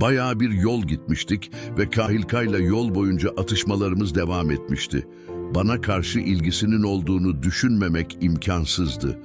Bayağı bir yol gitmiştik ve Kahilka'yla yol boyunca atışmalarımız devam etmişti. Bana karşı ilgisinin olduğunu düşünmemek imkansızdı.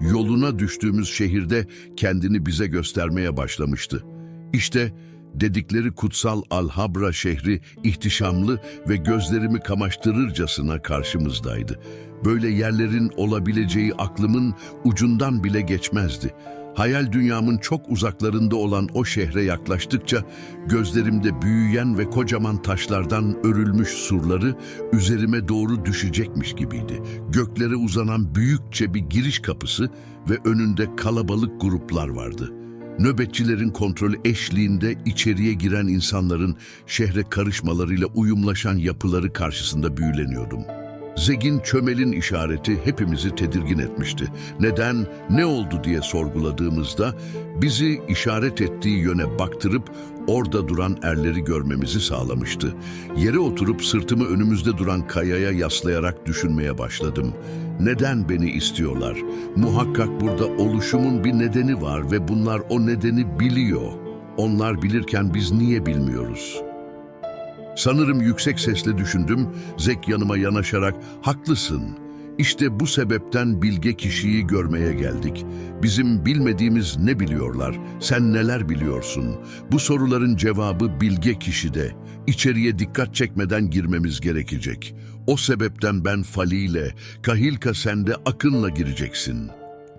Yoluna düştüğümüz şehirde kendini bize göstermeye başlamıştı. İşte dedikleri kutsal Alhabra şehri ihtişamlı ve gözlerimi kamaştırırcasına karşımızdaydı. Böyle yerlerin olabileceği aklımın ucundan bile geçmezdi. Hayal dünyamın çok uzaklarında olan o şehre yaklaştıkça gözlerimde büyüyen ve kocaman taşlardan örülmüş surları üzerime doğru düşecekmiş gibiydi. Göklere uzanan büyükçe bir giriş kapısı ve önünde kalabalık gruplar vardı. Nöbetçilerin kontrolü eşliğinde içeriye giren insanların şehre karışmalarıyla uyumlaşan yapıları karşısında büyüleniyordum. Zegin çömelin işareti hepimizi tedirgin etmişti. Neden, ne oldu diye sorguladığımızda bizi işaret ettiği yöne baktırıp orada duran erleri görmemizi sağlamıştı. Yere oturup sırtımı önümüzde duran kayaya yaslayarak düşünmeye başladım. Neden beni istiyorlar? Muhakkak burada oluşumun bir nedeni var ve bunlar o nedeni biliyor. Onlar bilirken biz niye bilmiyoruz?'' Sanırım yüksek sesle düşündüm, Zek yanıma yanaşarak, haklısın. İşte bu sebepten bilge kişiyi görmeye geldik. Bizim bilmediğimiz ne biliyorlar, sen neler biliyorsun? Bu soruların cevabı bilge kişide. İçeriye dikkat çekmeden girmemiz gerekecek. O sebepten ben Fali ile, Kahilka sen de Akın'la gireceksin.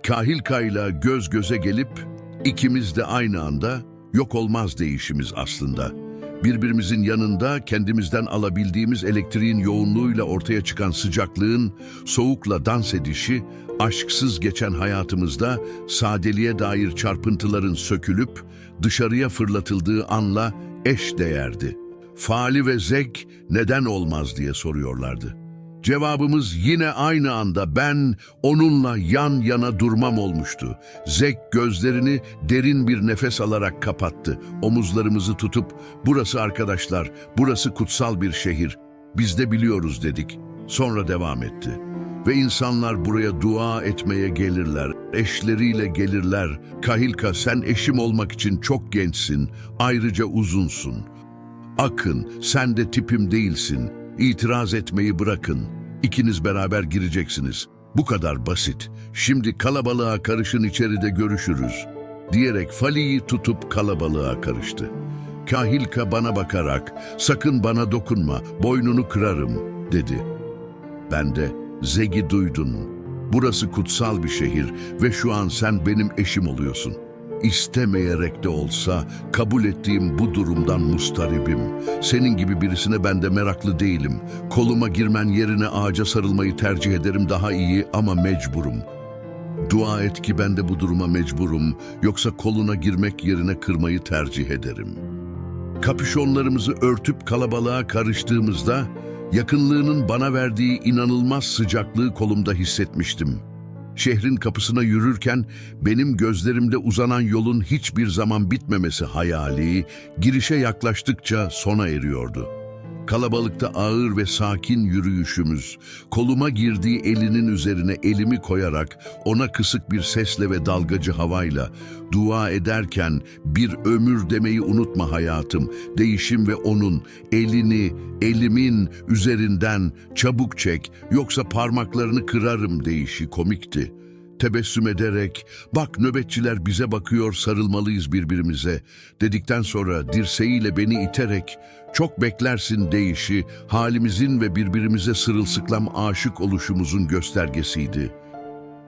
Kahilka ile göz göze gelip, ikimiz de aynı anda, yok olmaz değişimiz aslında.'' Birbirimizin yanında kendimizden alabildiğimiz elektriğin yoğunluğuyla ortaya çıkan sıcaklığın soğukla dans edişi, aşksız geçen hayatımızda sadeliğe dair çarpıntıların sökülüp dışarıya fırlatıldığı anla eş değerdi. Faali ve zek neden olmaz diye soruyorlardı. Cevabımız yine aynı anda ben onunla yan yana durmam olmuştu. Zek gözlerini derin bir nefes alarak kapattı. Omuzlarımızı tutup burası arkadaşlar, burası kutsal bir şehir. Biz de biliyoruz dedik. Sonra devam etti. Ve insanlar buraya dua etmeye gelirler, eşleriyle gelirler. Kahilka sen eşim olmak için çok gençsin, ayrıca uzunsun. Akın sen de tipim değilsin, İtiraz etmeyi bırakın. İkiniz beraber gireceksiniz. Bu kadar basit. Şimdi kalabalığa karışın içeride görüşürüz. Diyerek Fali'yi tutup kalabalığa karıştı. Kahilka bana bakarak sakın bana dokunma boynunu kırarım dedi. Ben de Zegi duydun. Burası kutsal bir şehir ve şu an sen benim eşim oluyorsun. İstemeyerek de olsa kabul ettiğim bu durumdan mustaribim. Senin gibi birisine ben de meraklı değilim. Koluma girmen yerine ağaca sarılmayı tercih ederim daha iyi ama mecburum. Dua et ki ben de bu duruma mecburum. Yoksa koluna girmek yerine kırmayı tercih ederim. Kapüşonlarımızı örtüp kalabalığa karıştığımızda yakınlığının bana verdiği inanılmaz sıcaklığı kolumda hissetmiştim. Şehrin kapısına yürürken benim gözlerimde uzanan yolun hiçbir zaman bitmemesi hayali girişe yaklaştıkça sona eriyordu. Kalabalıkta ağır ve sakin yürüyüşümüz, koluma girdiği elinin üzerine elimi koyarak ona kısık bir sesle ve dalgacı havayla dua ederken bir ömür demeyi unutma hayatım, değişim ve onun elini elimin üzerinden çabuk çek yoksa parmaklarını kırarım deyişi komikti. Tebessüm ederek, bak nöbetçiler bize bakıyor sarılmalıyız birbirimize dedikten sonra dirseğiyle beni iterek, çok beklersin deyişi halimizin ve birbirimize sırılsıklam aşık oluşumuzun göstergesiydi.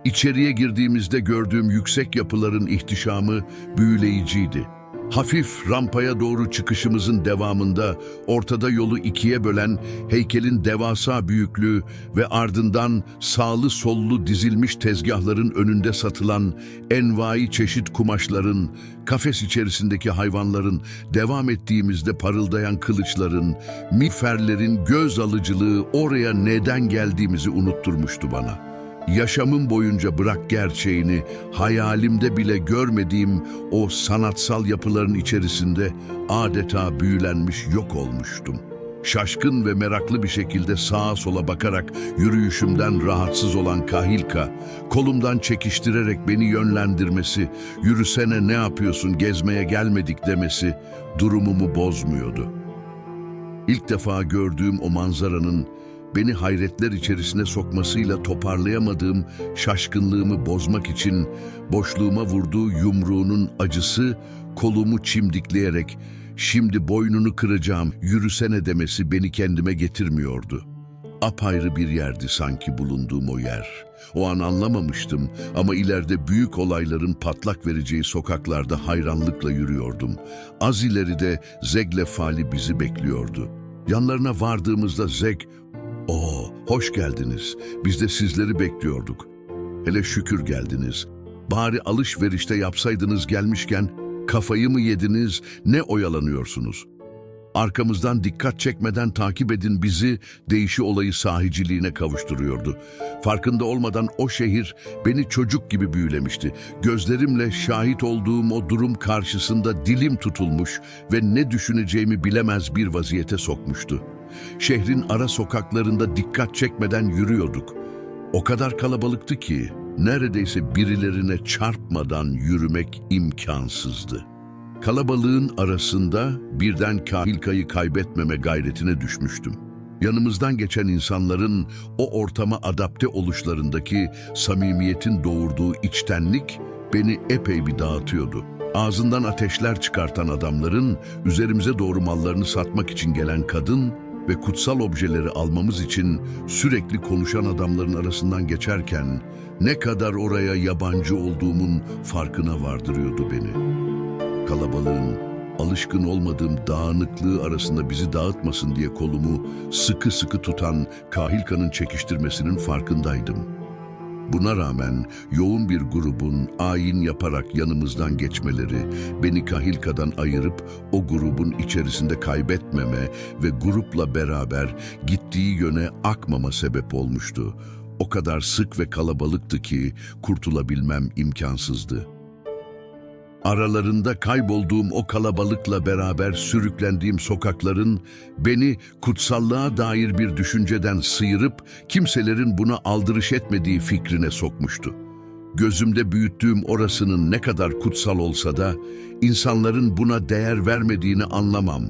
İçeriye girdiğimizde gördüğüm yüksek yapıların ihtişamı büyüleyiciydi. Hafif rampaya doğru çıkışımızın devamında ortada yolu ikiye bölen heykelin devasa büyüklüğü ve ardından sağlı sollu dizilmiş tezgahların önünde satılan envai çeşit kumaşların, kafes içerisindeki hayvanların, devam ettiğimizde parıldayan kılıçların, miğferlerin göz alıcılığı oraya neden geldiğimizi unutturmuştu bana.'' Yaşamım boyunca bırak gerçeğini, hayalimde bile görmediğim o sanatsal yapıların içerisinde adeta büyülenmiş yok olmuştum. Şaşkın ve meraklı bir şekilde sağa sola bakarak yürüyüşümden rahatsız olan Kahilka, kolumdan çekiştirerek beni yönlendirmesi, yürüsene ne yapıyorsun gezmeye gelmedik demesi durumumu bozmuyordu. İlk defa gördüğüm o manzaranın beni hayretler içerisine sokmasıyla toparlayamadığım şaşkınlığımı bozmak için boşluğuma vurduğu yumruğunun acısı kolumu çimdikleyerek şimdi boynunu kıracağım yürüsene demesi beni kendime getirmiyordu. Apayrı bir yerdi sanki bulunduğum o yer. O an anlamamıştım ama ileride büyük olayların patlak vereceği sokaklarda hayranlıkla yürüyordum. Az ileride Zeg'le Fali bizi bekliyordu. Yanlarına vardığımızda Zeg, ''Oo, hoş geldiniz. Biz de sizleri bekliyorduk. Hele şükür geldiniz. Bari alışverişte yapsaydınız gelmişken kafayı mı yediniz, ne oyalanıyorsunuz?'' Arkamızdan dikkat çekmeden takip edin bizi değişi olayı sahiciliğine kavuşturuyordu. Farkında olmadan o şehir beni çocuk gibi büyülemişti. Gözlerimle şahit olduğum o durum karşısında dilim tutulmuş ve ne düşüneceğimi bilemez bir vaziyete sokmuştu. Şehrin ara sokaklarında dikkat çekmeden yürüyorduk. O kadar kalabalıktı ki neredeyse birilerine çarpmadan yürümek imkansızdı. Kalabalığın arasında birden Kahilka'yı kaybetmeme gayretine düşmüştüm. Yanımızdan geçen insanların o ortama adapte oluşlarındaki samimiyetin doğurduğu içtenlik beni epey bir dağıtıyordu. Ağzından ateşler çıkartan adamların üzerimize doğru mallarını satmak için gelen kadın ve kutsal objeleri almamız için sürekli konuşan adamların arasından geçerken ne kadar oraya yabancı olduğumun farkına vardırıyordu beni kalabalığın, alışkın olmadığım dağınıklığı arasında bizi dağıtmasın diye kolumu sıkı sıkı tutan Kahilka'nın çekiştirmesinin farkındaydım. Buna rağmen yoğun bir grubun ayin yaparak yanımızdan geçmeleri beni Kahilka'dan ayırıp o grubun içerisinde kaybetmeme ve grupla beraber gittiği yöne akmama sebep olmuştu. O kadar sık ve kalabalıktı ki kurtulabilmem imkansızdı. Aralarında kaybolduğum o kalabalıkla beraber sürüklendiğim sokakların beni kutsallığa dair bir düşünceden sıyırıp kimselerin buna aldırış etmediği fikrine sokmuştu. Gözümde büyüttüğüm orasının ne kadar kutsal olsa da insanların buna değer vermediğini anlamam.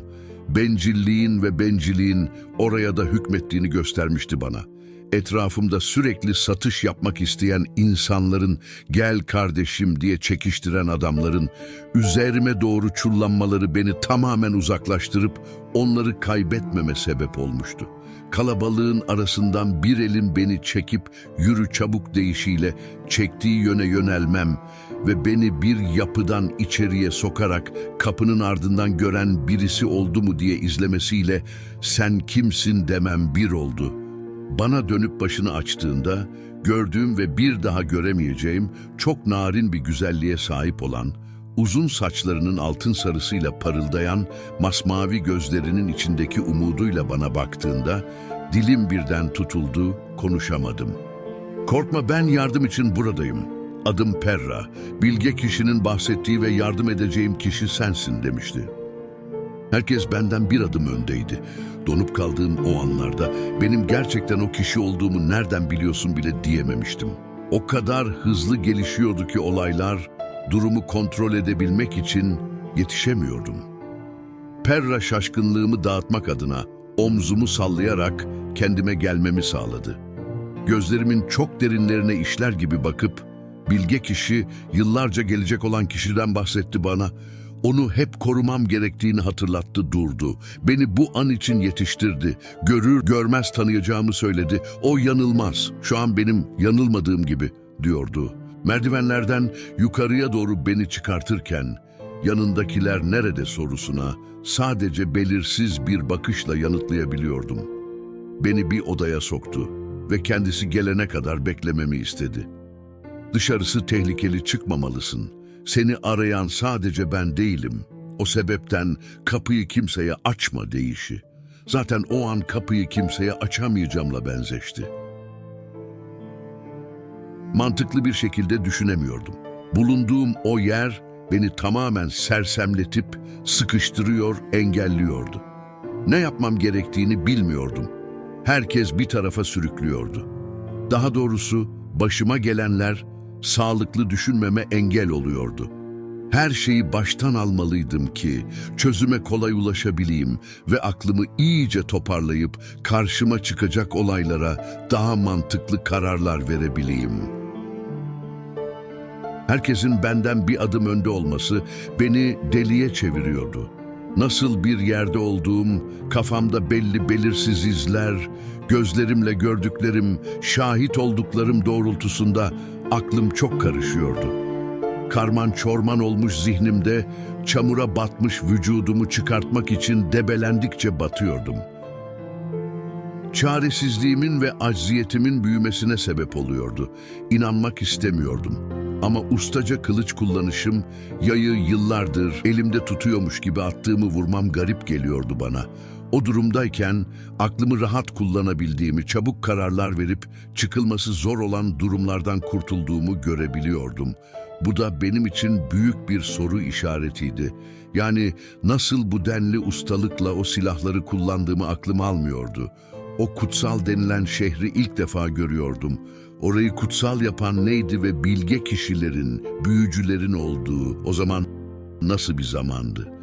Bencilliğin ve benciliğin oraya da hükmettiğini göstermişti bana.'' Etrafımda sürekli satış yapmak isteyen insanların, gel kardeşim diye çekiştiren adamların, üzerime doğru çullanmaları beni tamamen uzaklaştırıp onları kaybetmeme sebep olmuştu. Kalabalığın arasından bir elin beni çekip yürü çabuk deyişiyle çektiği yöne yönelmem ve beni bir yapıdan içeriye sokarak kapının ardından gören birisi oldu mu diye izlemesiyle sen kimsin demem bir oldu.'' Bana dönüp başını açtığında gördüğüm ve bir daha göremeyeceğim çok narin bir güzelliğe sahip olan, uzun saçlarının altın sarısıyla parıldayan, masmavi gözlerinin içindeki umuduyla bana baktığında dilim birden tutuldu, konuşamadım. Korkma ben yardım için buradayım. Adım Perra, bilge kişinin bahsettiği ve yardım edeceğim kişi sensin demişti. Herkes benden bir adım öndeydi. Donup kaldığım o anlarda benim gerçekten o kişi olduğumu nereden biliyorsun bile diyememiştim. O kadar hızlı gelişiyordu ki olaylar, durumu kontrol edebilmek için yetişemiyordum. Perra şaşkınlığımı dağıtmak adına omzumu sallayarak kendime gelmemi sağladı. Gözlerimin çok derinlerine işler gibi bakıp, bilge kişi yıllarca gelecek olan kişiden bahsetti bana. Onu hep korumam gerektiğini hatırlattı durdu. Beni bu an için yetiştirdi. Görür görmez tanıyacağımı söyledi. O yanılmaz. Şu an benim yanılmadığım gibi diyordu. Merdivenlerden yukarıya doğru beni çıkartırken yanındakiler nerede sorusuna sadece belirsiz bir bakışla yanıtlayabiliyordum. Beni bir odaya soktu ve kendisi gelene kadar beklememi istedi. Dışarısı tehlikeli çıkmamalısın. Seni arayan sadece ben değilim. O sebepten kapıyı kimseye açma deyişi. Zaten o an kapıyı kimseye açamayacağımla benzeşti. Mantıklı bir şekilde düşünemiyordum. Bulunduğum o yer beni tamamen sersemletip sıkıştırıyor, engelliyordu. Ne yapmam gerektiğini bilmiyordum. Herkes bir tarafa sürüklüyordu. Daha doğrusu başıma gelenler sağlıklı düşünmeme engel oluyordu. Her şeyi baştan almalıydım ki çözüme kolay ulaşabileyim ve aklımı iyice toparlayıp karşıma çıkacak olaylara daha mantıklı kararlar verebileyim. Herkesin benden bir adım önde olması beni deliye çeviriyordu. Nasıl bir yerde olduğum, kafamda belli belirsiz izler, gözlerimle gördüklerim, şahit olduklarım doğrultusunda aklım çok karışıyordu. Karman çorman olmuş zihnimde, çamura batmış vücudumu çıkartmak için debelendikçe batıyordum. Çaresizliğimin ve acziyetimin büyümesine sebep oluyordu. İnanmak istemiyordum. Ama ustaca kılıç kullanışım, yayı yıllardır elimde tutuyormuş gibi attığımı vurmam garip geliyordu bana. O durumdayken aklımı rahat kullanabildiğimi, çabuk kararlar verip çıkılması zor olan durumlardan kurtulduğumu görebiliyordum. Bu da benim için büyük bir soru işaretiydi. Yani nasıl bu denli ustalıkla o silahları kullandığımı aklım almıyordu. O kutsal denilen şehri ilk defa görüyordum. Orayı kutsal yapan neydi ve bilge kişilerin, büyücülerin olduğu o zaman nasıl bir zamandı?